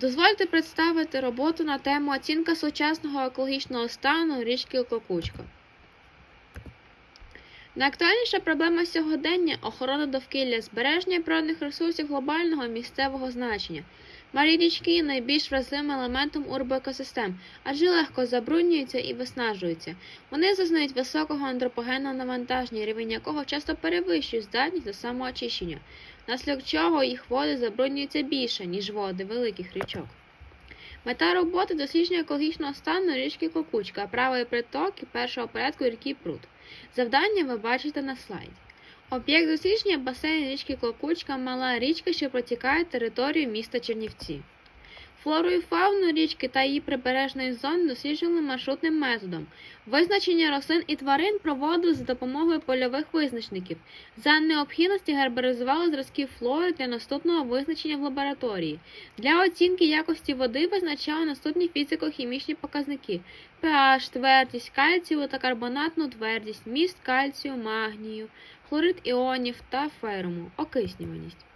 Дозвольте представити роботу на тему оцінка сучасного екологічного стану річки Кокучка. Найактуальніша проблема сьогодення охорона довкілля, збереження природних ресурсів глобального місцевого значення. Малі річки є найбільш вразливим елементом урбоекосистем, адже легко забруднюються і виснажуються. Вони зазнають високого антропогенного навантаження, рівень якого часто перевищує здатність до самоочищення, внаслідок чого їх води забруднюються більше, ніж води великих річок. Мета роботи дослідження екологічного стану річки Кокучка, правої притоки першого порядку ріки Прут. Завдання ви бачите на слайді. Об'єкт дослідження басейн річки Кокучка мала річка, що протікає територію міста Чернівці. Флору і фауну річки та її прибережної зони досліджували маршрутним методом. Визначення рослин і тварин проводили за допомогою польових визначників. За необхідності гербаризували зразки флори для наступного визначення в лабораторії. Для оцінки якості води визначали наступні фізико-хімічні показники: pH, твердість, кальцієву та карбонатну твердість, міст кальцію, магнію, хлорид іонів та ферму, окиснюваність.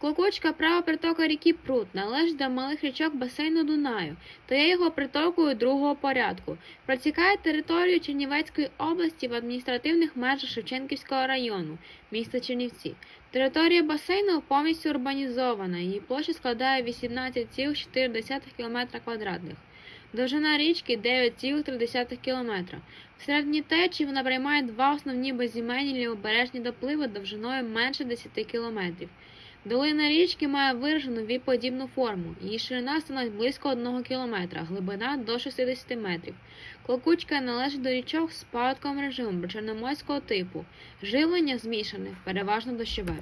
Клокочка права притока ріки Прут належить до малих річок басейну Дунаю та є його притокою другого порядку. Протікає територію Чернівецької області в адміністративних межах Шевченківського району, міста Чернівці. Територія басейну повністю урбанізована, її площа складає 18,4 км квадратних. Довжина річки 9,3 км. В середній течії вона приймає два основні безіменні лівобережні допливи довжиною менше 10 км. Долина річки має виражену віподібну форму. Її ширина становить близько 1 км, глибина до 60 метрів. Клокучка належить до річок з паводковим режимом чорноморського типу. Живлення змішане, переважно дощове.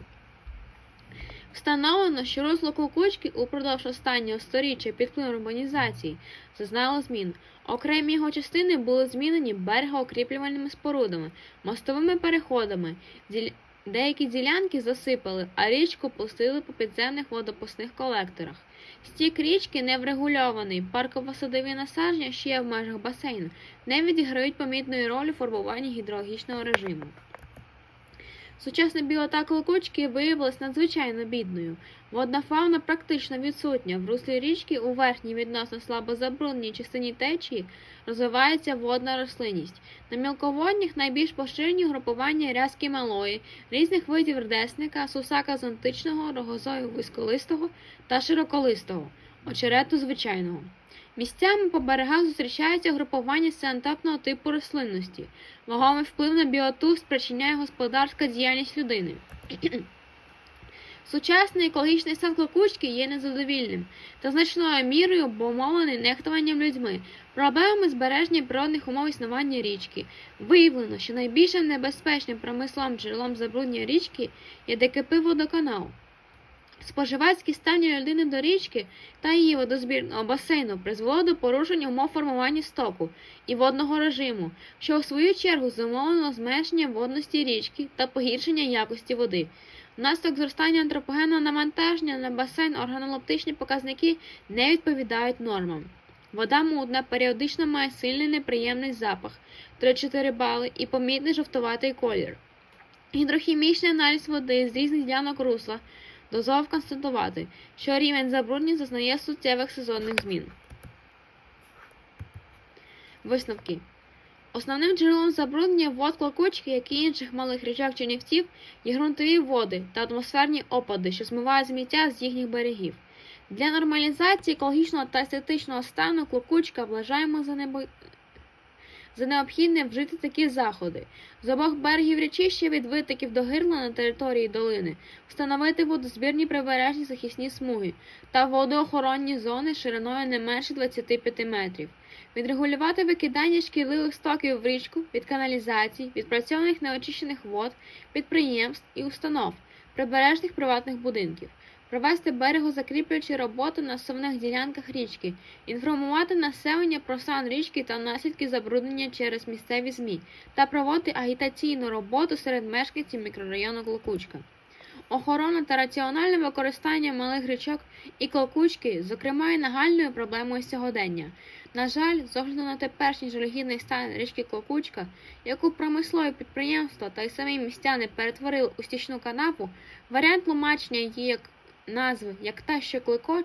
Встановлено, що русло Клокучки упродовж останнього сторіччя під впливом урбанізації зазнало змін. Окремі його частини були змінені берегоукріплювальними спорудами, мостовими переходами. Діля- Деякі ділянки засипали, а річку пустили по підземних водопускних колекторах. Стік річки не врегульований, парково-садові насадження, ще є в межах басейну, не відіграють помітної ролі в формуванні гідрологічного режиму. Сучасна білота Клокучки виявилась надзвичайно бідною. Водна фауна практично відсутня. В руслі річки у верхній відносно слабо забрудненій частині течії розвивається водна рослинність. На мілководніх найбільш поширені групування рязки малої, різних видів рдесника, сусака зонтичного, рогозою висколистого та широколистого, очерету звичайного. Місцями по берегах зустрічаються групування сіантапного типу рослинності. Вагомий вплив на біоту спричиняє господарська діяльність людини. Сучасний екологічний стан Клокучки є незадовільним та значною мірою обумовлений нехтуванням людьми, проблемами збереження природних умов існування річки. Виявлено, що найбільшим небезпечним промисловим джерелом забруднення річки є ДКП водоканал. Споживацькі ставлення людини до річки та її водозбірного басейну призвело до порушення умов формування стоку і водного режиму, що у свою чергу зумовлено зменшення водності річки та погіршення якості води. Внаслідок зростання антропогенного навантаження на басейн органолептичні показники не відповідають нормам. Вода мутна, періодично має сильний неприємний запах 3-4 бали і помітний жовтуватий колір. Гідрохімічний аналіз води з різних ділянок русла дозволив констатувати, що рівень забруднення зазнає суттєвих сезонних змін. Висновки. Основним джерелом забруднення вод Клокучки, як і інших малих річок Чернівців, є ґрунтові води та атмосферні опади, що змивають сміття з їхніх берегів. Для нормалізації екологічного та естетичного стану Клокучка вважаємо за, необхідне вжити такі заходи. З обох берегів річища від витоків до гирла на території долини, встановити водозбірні прибережні захисні смуги та водоохоронні зони шириною не менше 25 метрів. Відрегулювати викидання шкідливих стоків в річку від каналізацій, відпрацьованих неочищених вод, підприємств і установ, прибережних приватних будинків, провести берегозакріплюючі роботи на основних ділянках річки, інформувати населення про стан річки та наслідки забруднення через місцеві ЗМІ та проводити агітаційну роботу серед мешканців мікрорайону Клокучка. Охорона та раціональне використання малих річок і Клокучки, зокрема, є нагальною проблемою сьогодення. На жаль, з огляду на теперішній жалюгідний стан річки Клокучка, яку промислові підприємства та й самі містяни перетворили у стічну канапу, варіант тлумачення її як назви, як та, що клекоче,